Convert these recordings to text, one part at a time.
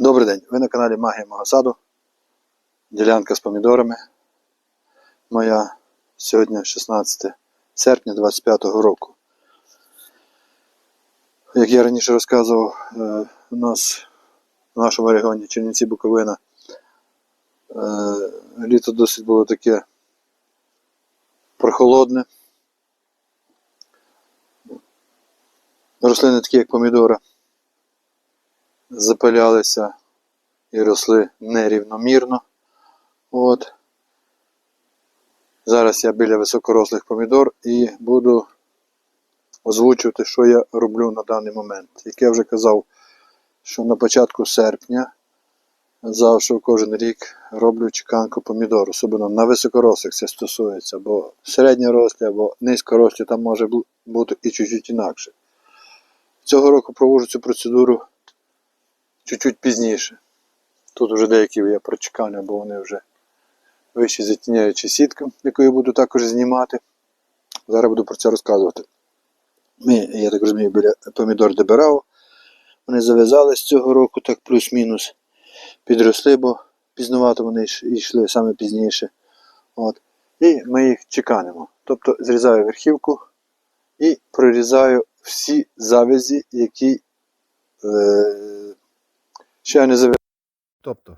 Добрий день, ви на каналі Магія мого саду. Ділянка з помідорами. Моя сьогодні 16 серпня 25 року. Як я раніше розказував, е, у нас в нашому регіоні Чернівці Буковина е, літо досить було таке прохолодне. Рослини такі, як помідора, запилялися і росли нерівномірно. От. Зараз я біля високорослих помідор і буду озвучувати, що я роблю на даний момент. Як я вже казав, що на початку серпня завжди кожен рік роблю чеканку помідор, особливо на високорослих це стосується, бо середньорослі або низькорослі там може бути і чуть-чуть інакше. Цього року проводжу цю процедуру чуть-чуть пізніше. Тут вже деякі я прочекану, бо вони вже вище затіняючи сітку, яку я буду також знімати. Зараз буду про це розказувати. Ми, я так розумію, біля помідор Деберао. Вони зав'язались цього року, так плюс-мінус підросли, бо пізнувато вони йшли саме пізніше. От. І ми їх чеканемо. Тобто зрізаю верхівку і прорізаю всі завязі, які е, ще не зав'язали. Тобто,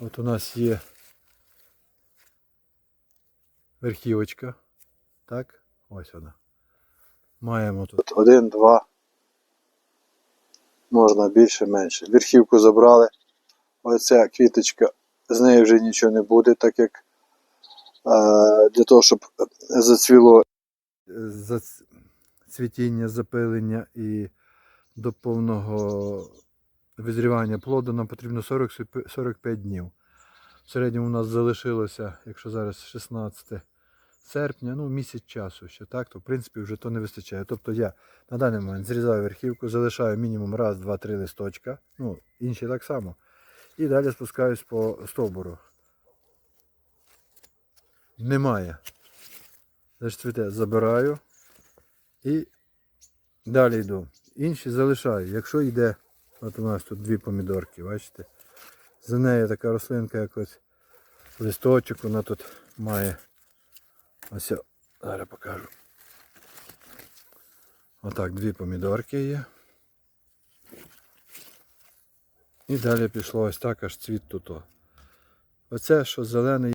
от у нас є верхівочка. Так, ось вона. Маємо тут один, два. Можна більше, менше. Верхівку забрали. Оця квіточка, з неї вже нічого не буде, так як е, для того, щоб зацвіло цвітіння, запилення і до повного визрівання плоду нам потрібно 40 45 днів. В середньому у нас залишилося, якщо зараз 16 серпня, ну місяць часу ще так, то в принципі вже то не вистачає. Тобто я на даний момент зрізаю верхівку, залишаю мінімум раз, два, три листочка, ну інші так само. І далі спускаюсь по стовбуру. Немає. Лиш цвіте, забираю і далі йду. Інші залишаю. Якщо йде, от у нас тут дві помідорки, бачите? За нею така рослинка, як ось листочок, вона тут має. Ось, зараз покажу. Отак, дві помідорки є. І далі пішло ось так, аж цвіт тут. Оце, що зелений.